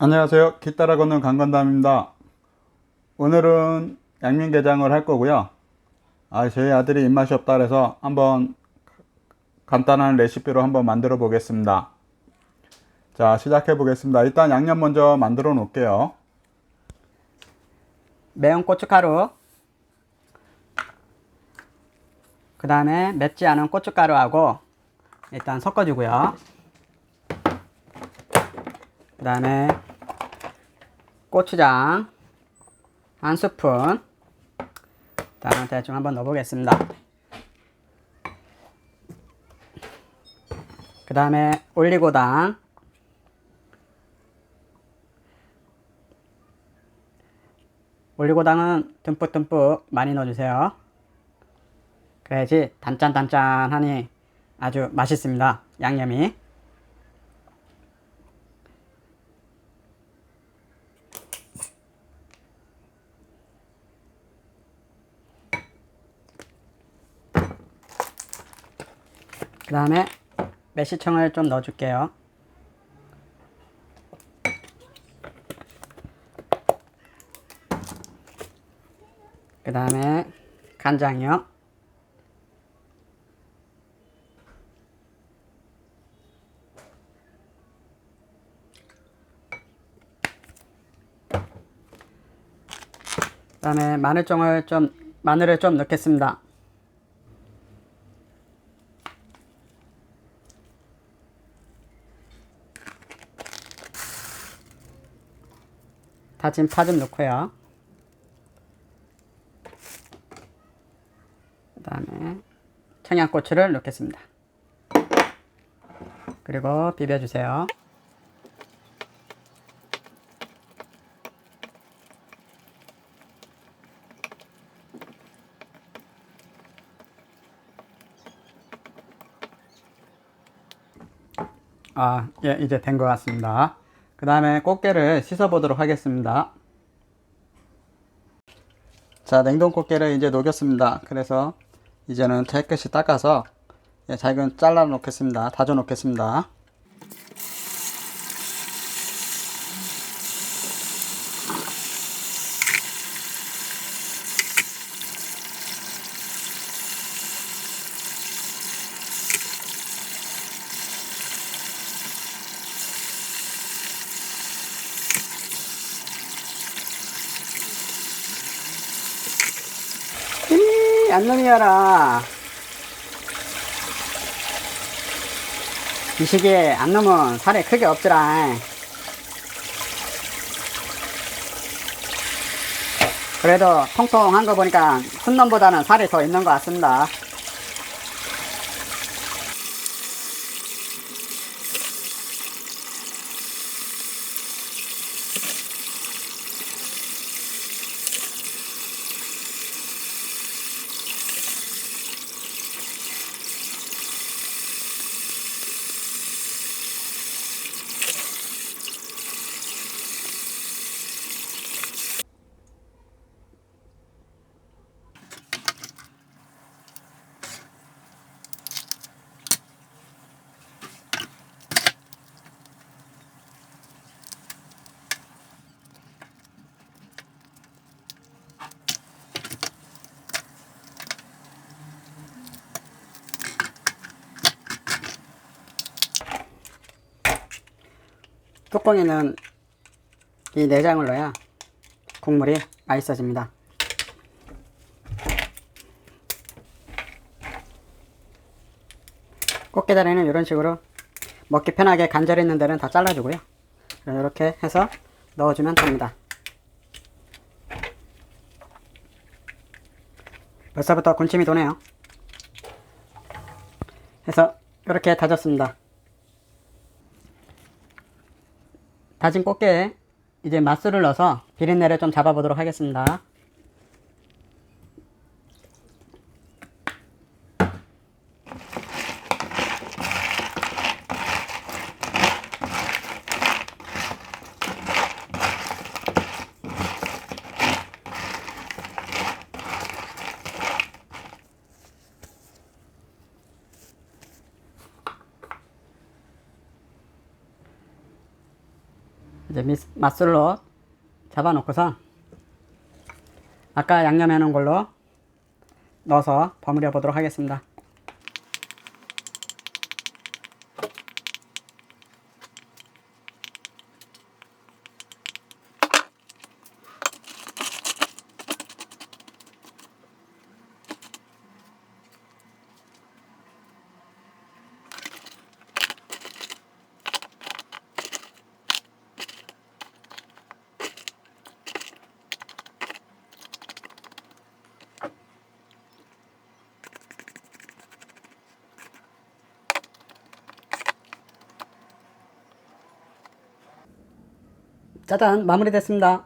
안녕하세요. 길 따라 걷는 강건담입니다. 오늘은 양념게장을 할 거고요. 아, 저희 아들이 입맛이 없다 그래서 한번 간단한 레시피로 한번 만들어 보겠습니다. 자, 시작해 보겠습니다. 일단 양념 먼저 만들어 놓을게요. 매운 고춧가루 그 다음에 맵지 않은 고춧가루하고 일단 섞어주고요 그 다음에 고추장 한 스푼 다음 대충 한번 넣어보겠습니다 그 다음에 올리고당 올리고당은 듬뿍듬뿍 많이 넣어주세요. 그래야지 단짠단짠하니 아주 맛있습니다. 양념이. 그 다음에 매실청을 좀 넣어줄게요. 그 다음에 간장이요. 그 다음에 마늘종을 좀 마늘을 좀 넣겠습니다. 다진 파좀 넣고요. 그 다음에 청양고추를 넣겠습니다. 그리고 비벼주세요. 아, 예, 이제 된 것 같습니다. 그 다음에 꽃게를 씻어 보도록 하겠습니다. 자, 냉동 꽃게를 이제 녹였습니다. 그래서 이제는 깨끗이 닦아서 예, 잘게 잘라 놓겠습니다. 다져 놓겠습니다. 이, 안 놈이여라. 이 시기에 안 놈은 살이 크게 없더라. 그래도 통통한 거 보니까 큰 놈보다는 살이 더 있는 것 같습니다. 뚜껑에는 이 내장을 넣어야 국물이 맛있어집니다. 꽃게다리는 이런 식으로 먹기 편하게 간절 있는 데는 다 잘라주고요. 이렇게 해서 넣어주면 됩니다. 벌써부터 군침이 도네요. 해서 이렇게 다졌습니다. 다진 꽃게에 이제 맛술을 넣어서 비린내를 좀 잡아보도록 하겠습니다. 이제 미, 맛술로 잡아놓고서 아까 양념해 놓은 걸로 넣어서 버무려 보도록 하겠습니다. 짜잔 마무리됐습니다.